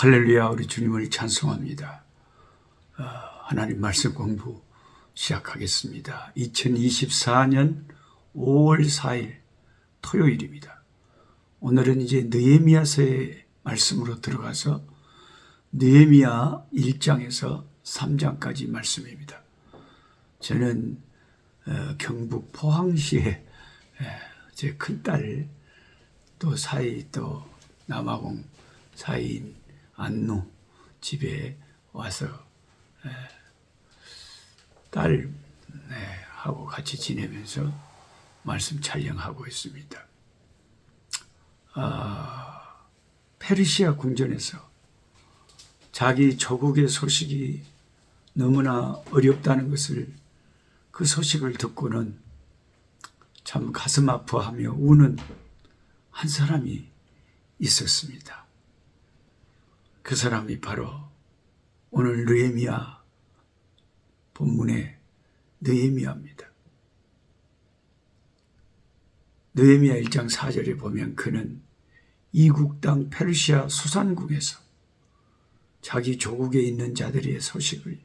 할렐루야 우리 주님을 찬송합니다. 어, 하나님 말씀 공부 시작하겠습니다. 2024년 5월 4일 토요일입니다. 오늘은 이제 느헤미야서의 말씀으로 들어가서 느헤미야 1장에서 3장까지 말씀입니다. 저는 어, 경북 포항시에 에, 제 큰딸 또 사이 또 남아공 사이인 안누 집에 와서 에, 딸 네, 하고 같이 지내면서 말씀 촬영하고 있습니다. 아, 페르시아 궁전에서 자기 조국의 소식이 너무나 어렵다는 것을 그 소식을 듣고는 참 가슴 아파하며 우는 한 사람이 있었습니다. 그 사람이 바로 오늘 느헤미야 본문의 느헤미야입니다. 느헤미야 1장 4절에 보면 그는 이국 땅 페르시아 수산궁에서 자기 조국에 있는 자들의 소식을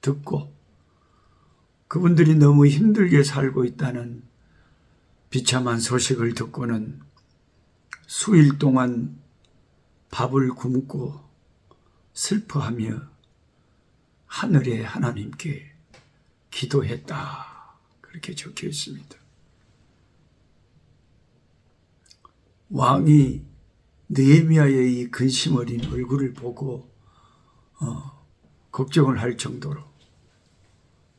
듣고 그분들이 너무 힘들게 살고 있다는 비참한 소식을 듣고는 수일 동안 밥을 굶고 슬퍼하며 하늘의 하나님께 기도했다. 그렇게 적혀 있습니다. 왕이 느헤미야의 이 근심 어린 얼굴을 보고 어, 걱정을 할 정도로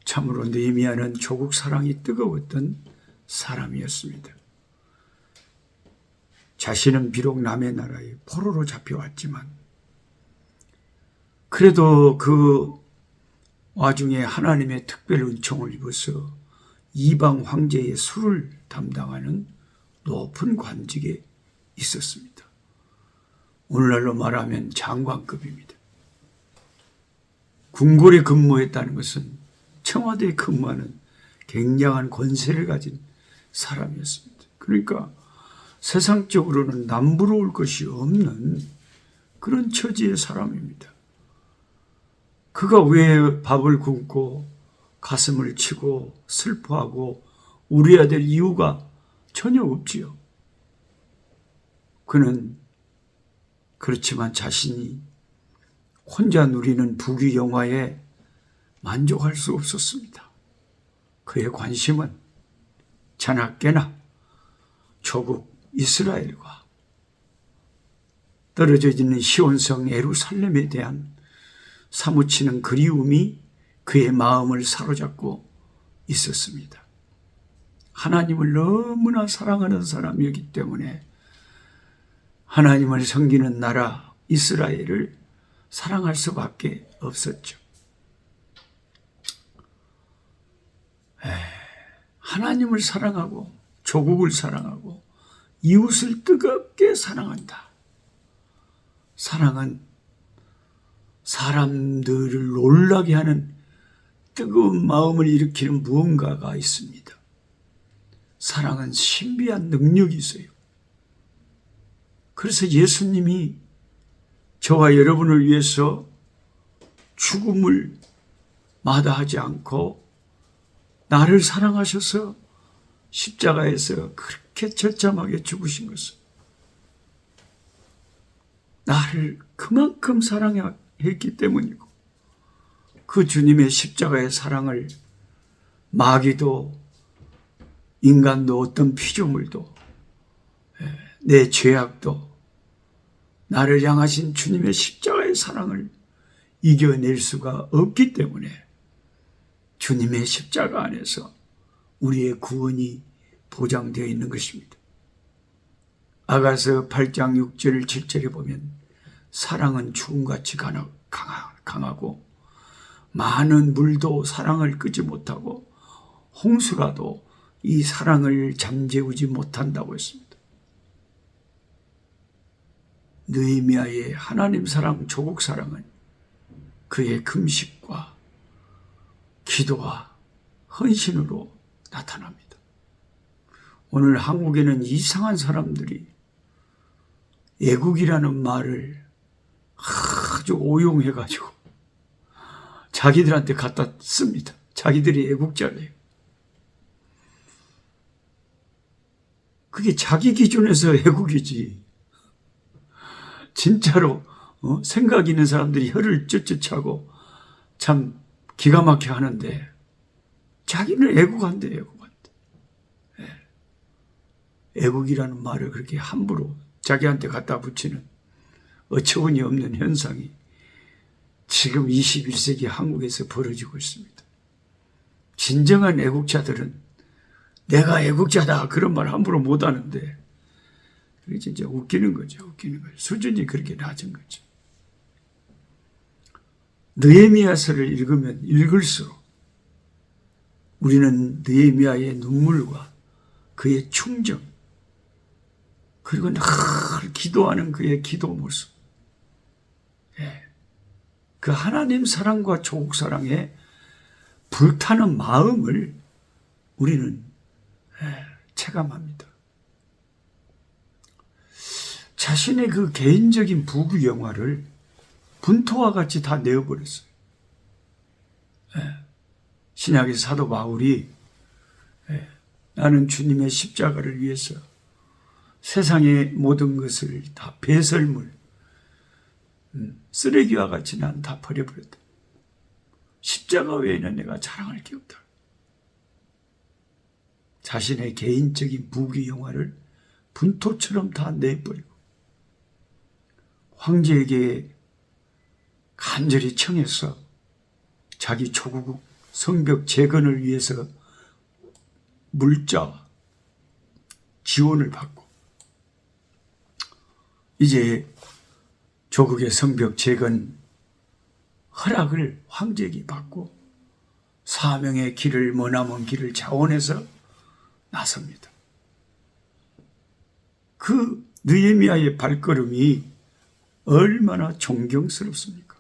참으로 느헤미야는 조국 사랑이 뜨거웠던 사람이었습니다. 자신은 비록 남의 나라에 포로로 잡혀왔지만 그래도 그 와중에 하나님의 특별 은총을 입어서 이방 황제의 수를 담당하는 높은 관직에 있었습니다. 오늘날로 말하면 장관급입니다. 궁궐에 근무했다는 것은 청와대에 근무하는 굉장한 권세를 가진 사람이었습니다. 그러니까 세상적으로는 남부러울 것이 없는 그런 처지의 사람입니다. 그가 왜 밥을 굶고 가슴을 치고 슬퍼하고 우려야 될 이유가 전혀 없지요. 그는 그렇지만 자신이 혼자 누리는 부귀 영화에 만족할 수 없었습니다. 그의 관심은 자나깨나 조국 이스라엘과 떨어져 있는 시온성 에루살렘에 대한 사무치는 그리움이 그의 마음을 사로잡고 있었습니다. 하나님을 너무나 사랑하는 사람이었기 때문에 하나님을 섬기는 나라 이스라엘을 사랑할 수밖에 없었죠. 하나님을 사랑하고 조국을 사랑하고 이웃을 뜨겁게 사랑한다. 사랑은 사람들을 놀라게 하는 뜨거운 마음을 일으키는 무언가가 있습니다. 사랑은 신비한 능력이 있어요. 그래서 예수님이 저와 여러분을 위해서 죽음을 마다하지 않고 나를 사랑하셔서 십자가에서 그렇게 절참하게 죽으신 것은 나를 그만큼 사랑 했기 때문이고 그 주님의 십자가의 사랑을 마귀도 인간도 어떤 피조물도 예, 내 죄악도 나를 향하신 주님의 십자가의 사랑을 이겨낼 수가 없기 때문에 주님의 십자가 안에서 우리의 구원이 보장되어 있는 것입니다. 아가서 8장 6절 7절에 보면 사랑은 죽음같이 강하고 많은 물도 사랑을 끄지 못하고 홍수라도 이 사랑을 잠재우지 못한다고 했습니다. 느헤미야의 하나님 사랑, 조국 사랑은 그의 금식과 기도와 헌신으로 나타납니다. 오늘 한국에는 이상한 사람들이 애국이라는 말을 아주 오용해가지고 자기들한테 갖다 씁니다. 자기들이 애국자래요. 그게 자기 기준에서 애국이지. 진짜로 어? 생각 있는 사람들이 혀를 쯧쯧하고 참 기가 막혀 하는데 자기는 애국한데 애국한데. 예. 애국이라는 말을 그렇게 함부로 자기한테 갖다 붙이는 어처구니 없는 현상이 지금 21세기 한국에서 벌어지고 있습니다. 진정한 애국자들은 내가 애국자다 그런 말 함부로 못 하는데 그게 진짜 웃기는 거죠. 웃기는 거죠. 수준이 그렇게 낮은 거죠. 느헤미야서를 읽으면 읽을수록 우리는 느헤미야의 눈물과 그의 충정 그리고 늘 기도하는 그의 기도 모습 예. 그 하나님 사랑과 조국 사랑에 불타는 마음을 우리는 예, 체감합니다. 자신의 그 개인적인 부귀 영화를 분토와 같이 다 내어버렸어요. 예. 신약의 사도 바울이 예, 나는 주님의 십자가를 위해서 세상의 모든 것을 다 배설물, 음, 쓰레기와 같이 난 다 버려버렸다. 십자가 외에는 내가 자랑할 게 없다. 자신의 개인적인 부귀 영화를 분토처럼 다 내버리고 황제에게 간절히 청해서 자기 조국 성벽 재건을 위해서 물자 지원을 받고 이제 조국의 성벽 재건 허락을 황제에게 받고 사명의 길을 머나먼 길을 자원해서 나섭니다. 그 느헤미야의 발걸음이 얼마나 존경스럽습니까?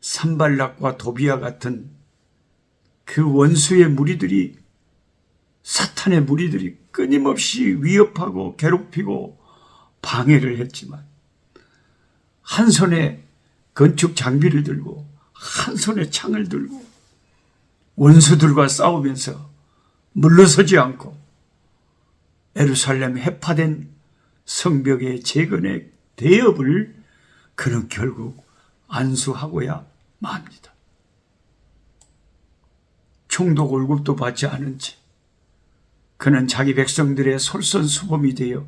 산발락과 도비아 같은 그 원수의 무리들이 사탄의 무리들이 끊임없이 위협하고 괴롭히고 방해를 했지만 한 손에 건축 장비를 들고 한 손에 창을 들고 원수들과 싸우면서 물러서지 않고 에루살렘 해파된 성벽의 재건의 대업을 그는 결국 안수하고야 맙니다. 총독 월급도 받지 않은 채 그는 자기 백성들의 솔선수범이 되어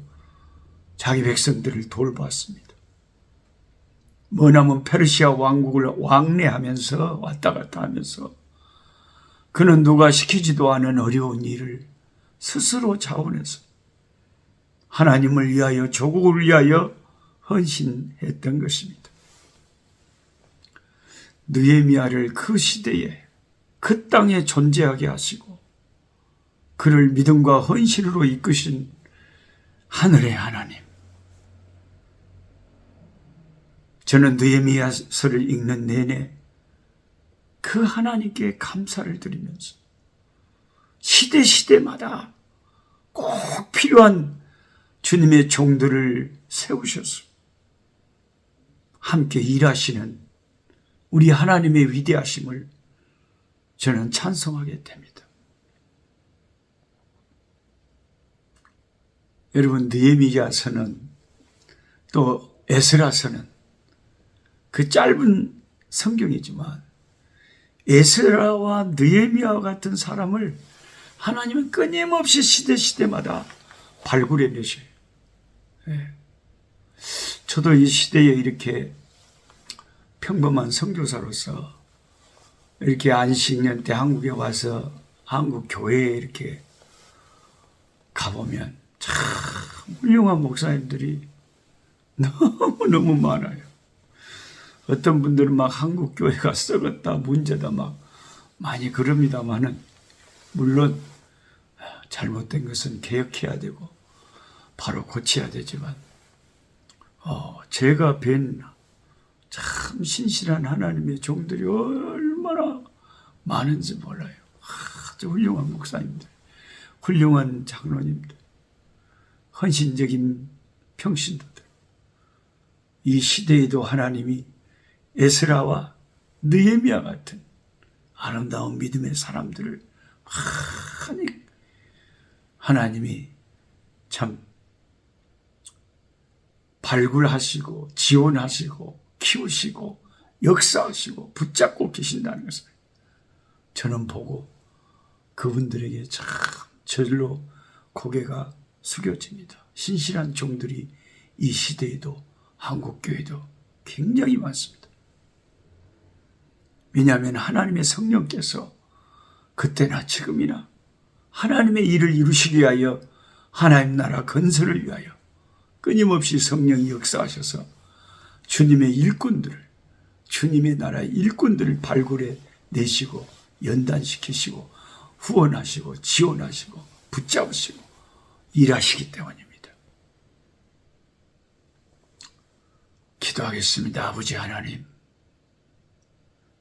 자기 백성들을 돌봤습니다. 머나먼 페르시아 왕국을 왕래하면서 왔다 갔다 하면서 그는 누가 시키지도 않은 어려운 일을 스스로 자원해서 하나님을 위하여 조국을 위하여 헌신했던 것입니다. 느헤미야를 그 시대에 그 땅에 존재하게 하시고 그를 믿음과 헌신으로 이끄신 하늘의 하나님. 저는 느헤미야서를 읽는 내내 그 하나님께 감사를 드리면서 시대 시대마다 꼭 필요한 주님의 종들을 세우셔서 함께 일하시는 우리 하나님의 위대하심을 저는 찬송하게 됩니다. 여러분 느헤미야서는 또 에스라서는 그 짧은 성경이지만 에스라와 느헤미야와 같은 사람을 하나님은 끊임없이 시대 시대마다 발굴해 내셔요. 예. 저도 이 시대에 이렇게 평범한 선교사로서 이렇게 안식년 때 한국에 와서 한국 교회에 이렇게 가보면 참 훌륭한 목사님들이 너무너무 많아요. 어떤 분들은 막 한국 교회가 썩었다, 문제다 막 많이 그럽니다만은 물론 잘못된 것은 개혁해야 되고 바로 고쳐야 되지만 어, 제가 뵌 참 신실한 하나님의 종들이 얼마나 많은지 몰라요. 아주 훌륭한 목사님들, 훌륭한 장로님들, 헌신적인 평신도들. 이 시대에도 하나님이 에스라와 느헤미야 같은 아름다운 믿음의 사람들을 많이 하나님이 참 발굴하시고 지원하시고 키우시고 역사하시고 붙잡고 계신다는 것을 저는 보고 그분들에게 참 절로 고개가 숙여집니다. 신실한 종들이 이 시대에도 한국 교회도 굉장히 많습니다. 왜냐하면 하나님의 성령께서 그때나 지금이나 하나님의 일을 이루시기 위하여 하나님 나라 건설을 위하여 끊임없이 성령이 역사하셔서 주님의 일꾼들을 주님의 나라의 일꾼들을 발굴해 내시고 연단시키시고 후원하시고 지원하시고 붙잡으시고 일하시기 때문입니다. 기도하겠습니다. 아버지 하나님.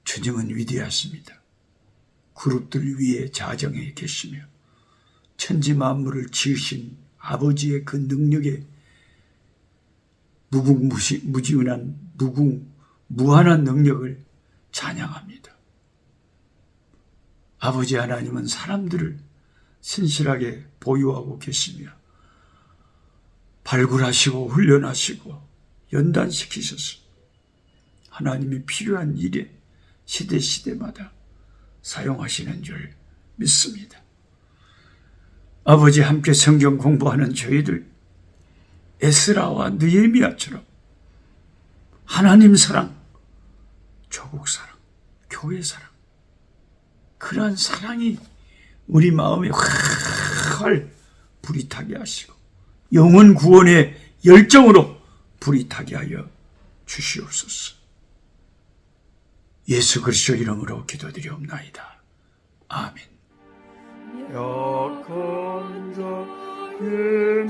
주님은 위대하십니다. 그룹들 위에 자정해 계시며 천지 만물을 지으신 아버지의 그 능력에 무궁무시 무지운한 무궁 무한한 능력을 찬양합니다. 아버지 하나님은 사람들을 신실하게 보유하고 계시며 발굴하시고 훈련하시고 연단시키셔서 하나님이 필요한 일에 시대 시대마다 사용하시는 줄 믿습니다. 아버지 함께 성경 공부하는 저희들 에스라와 느헤미야처럼 하나님 사랑, 조국 사랑, 교회 사랑 그러한 사랑이 우리 마음에 활 불이 타게 하시고 영혼 구원의 열정으로 불이 타게 하여 주시옵소서. 예수 그리스도 이름으로 기도드리옵나이다. 아멘. 약한 자 힘